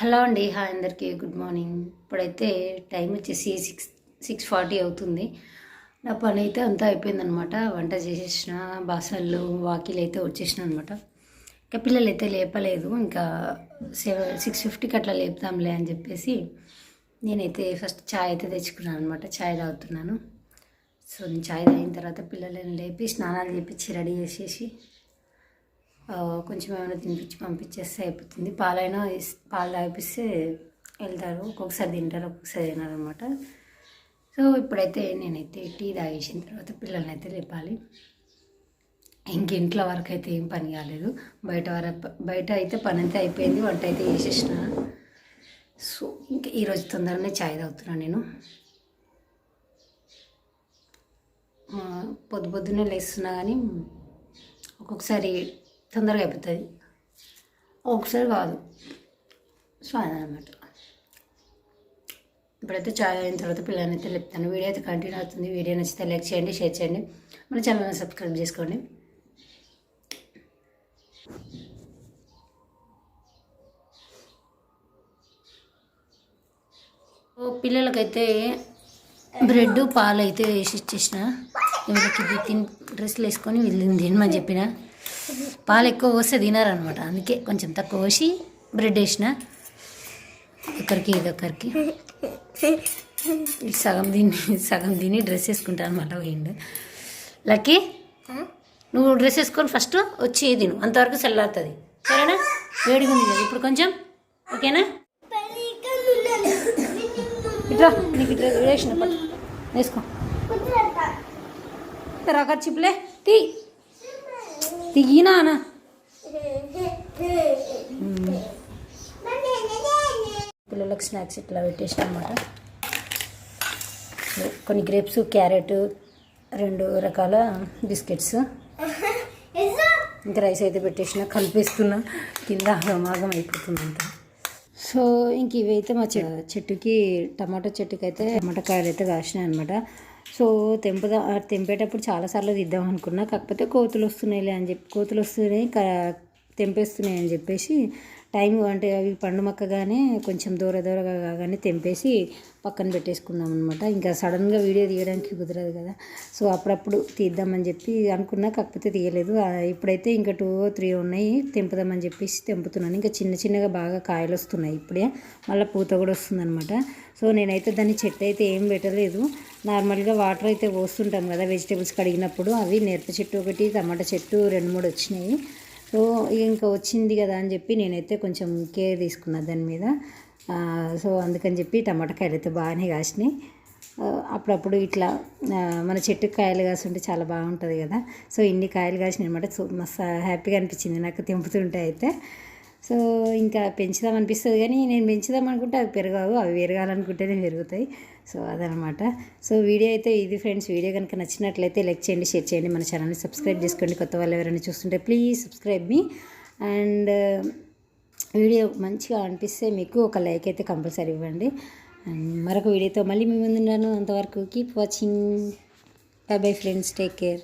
Hello అండి hi అందరికీ good morning. ఇప్పుడైతే టైం వచ్చేసి సిక్స్ సిక్స్ ఫార్టీ అవుతుంది. నా పని అయితే అంతా అయిపోయిందనమాట. వంట చేసేసిన బాసన్లు వాకిలు అయితే వచ్చేసిన అనమాట. ఇంకా పిల్లలు అయితే లేపలేదు ఇంకా సెవెన్ సిక్స్ ఫిఫ్టీకి అట్లా లేపుతాంలే అని చెప్పేసి నేనైతే ఫస్ట్ ఛాయ్ అయితే తెచ్చుకున్నాను అనమాట. ఛాయ్ తాగుతున్నాను. సో నేను ఛాయ్ తాగిన తర్వాత పిల్లలని లేపి స్నానాలు చేపించి రెడీ చేసేసి కొంచెం ఏమైనా తినిపించి పంపించేస్తే అయిపోతుంది. పాలైనా పాలు తాగిపిస్తే వెళ్తారు. ఒక్కొక్కసారి తింటారు ఒక్కొక్కసారి తినరు అనమాట సో ఇప్పుడైతే నేనైతే టీ తాగేసిన తర్వాత పిల్లల్ని అయితే లేపాలి. ఇంక ఇంట్లో వరకు అయితే ఏం పని కాలేదు. బయట వరకు బయట అయితే పని అయితే అయిపోయింది వంట అయితే చేసేసిన. సో ఇంకా ఈరోజు తొందరనే ఛాయ్ తాగుతున్నాను నేను. పొద్దు పొద్దున్నే లేస్తున్నా కానీ ఒక్కొక్కసారి తొందరగా అయిపోతుంది ఒకసారి కాదు. సో అదనమాట ఇప్పుడైతే చాయ్ అయిన తర్వాత పిల్లల్ని అయితే లేపుతాను. వీడియో అయితే కంటిన్యూ అవుతుంది. వీడియో నచ్చితే లైక్ చేయండి షేర్ చేయండి. మన ఛానల్ని సబ్స్క్రైబ్ చేసుకోండి. పిల్లలకైతే బ్రెడ్ పాలు అయితే వేసి ఇచ్చేసిన వీళ్ళకి ఇది తిని డ్రెస్సులు వేసుకొని వీళ్ళు తినమని చెప్పిన. పాలు ఎక్కువ పోస్తే తినారనమాట. అందుకే కొంచెం తక్కువ పోసి బ్రెడ్ వేసిన. ఒకరికి ఇదొకరికి. ఇది సగం తిని సగం తిని డ్రెస్ వేసుకుంటా అనమాట పోయిండు. లక్కీ నువ్వు డ్రెస్ వేసుకొని ఫస్ట్ వచ్చి తిను. అంతవరకు చల్లారుతుంది. సరేనా? వేడిగా ఉంది కదా ఇప్పుడు కొంచెం? ఓకేనా? ఇట్రా నీకు డ్రెస్ వేసిన వేసుకో. రక చిప్లే తీ. తీయినా అన్న పిల్లలకు స్నాక్స్ ఇట్లా పెట్టేసిన అనమాట కొన్ని గ్రేప్స్ క్యారెట్ రెండు రకాల బిస్కెట్స్. ఇంకా రైస్ అయితే పెట్టేసిన కలిపేస్తున్నా. కింద ఆగమాగం అయిపోతుంది అంతా. సో ఇంక ఇవైతే మా చె చెట్టుకి టమాటో చెట్టుకి అయితే టమాటా కాయలు అయితే కాసినాయి అనమాట సో తెంపుదా తెంపేటప్పుడు చాలాసార్లు తీద్దాం అనుకున్నా కాకపోతే కోతులు వస్తున్నాయిలే అని చెప్పి కోతులు వస్తున్నాయి తెంపేస్తున్నాయని తెంపేస్తున్నాయి అని చెప్పేసి టైం అంటే అవి పండు మక్కగానే కొంచెం దూర దూరగా కాగానే తెంపేసి పక్కన పెట్టేసుకున్నాం అనమాట ఇంకా సడన్గా వీడియో తీయడానికి కుదరదు కదా. సో అప్పుడప్పుడు తీద్దామని చెప్పి అనుకున్నా కాకపోతే తీయలేదు. ఇప్పుడైతే ఇంకా టూ త్రీ ఉన్నాయి తెంపుదామని చెప్పేసి తెంపుతున్నాను. ఇంకా చిన్న చిన్నగా బాగా కాయలు వస్తున్నాయి ఇప్పుడే. మళ్ళీ పూత కూడా వస్తుందన్నమాట. సో నేనైతే దాన్ని చెట్టు అయితే ఏం పెట్టలేదు. నార్మల్గా వాటర్ అయితే పోస్తుంటాం కదా వెజిటేబుల్స్ కడిగినప్పుడు. అవి నేర్ప చెట్టు ఒకటి టమాటా చెట్టు రెండు మూడు వచ్చినాయి. సో ఇంకా వచ్చింది కదా అని చెప్పి నేనైతే కొంచెం కేర్ తీసుకున్నా దాని మీద. సో అందుకని చెప్పి టమాటకాయలు అయితే బాగానే కాసినాయి. అప్పుడప్పుడు ఇట్లా మన చెట్టుకి కాయలు కాసుంటే చాలా బాగుంటుంది కదా. సో ఇన్ని కాయలు కాసినాయి అనమాట సో మస్తు హ్యాపీగా అనిపించింది. నాకు తెంపుతుంటే అయితే. సో ఇంకా పెంచుదాం అనిపిస్తుంది కానీ నేను పెంచుదాం అనుకుంటే అవి పెరగవు. అవి పెరగాలనుకుంటేనే పెరుగుతాయి. సో అదనమాట. సో వీడియో అయితే ఇది ఫ్రెండ్స్. వీడియో కనుక నచ్చినట్లయితే లైక్ చేయండి షేర్ చేయండి. మన ఛానల్ని సబ్స్క్రైబ్ చేసుకోండి. కొత్త వాళ్ళు ఎవరైనా చూస్తుంటే ప్లీజ్ సబ్స్క్రైబ్ మీ. అండ్ వీడియో మంచిగా అనిపిస్తే మీకు ఒక లైక్ అయితే కంపల్సరీ ఇవ్వండి. అండ్ మరొక వీడియోతో మళ్ళీ మీ ముందున్నాను అంతవరకు keep watching. Bye bye friends. Take care.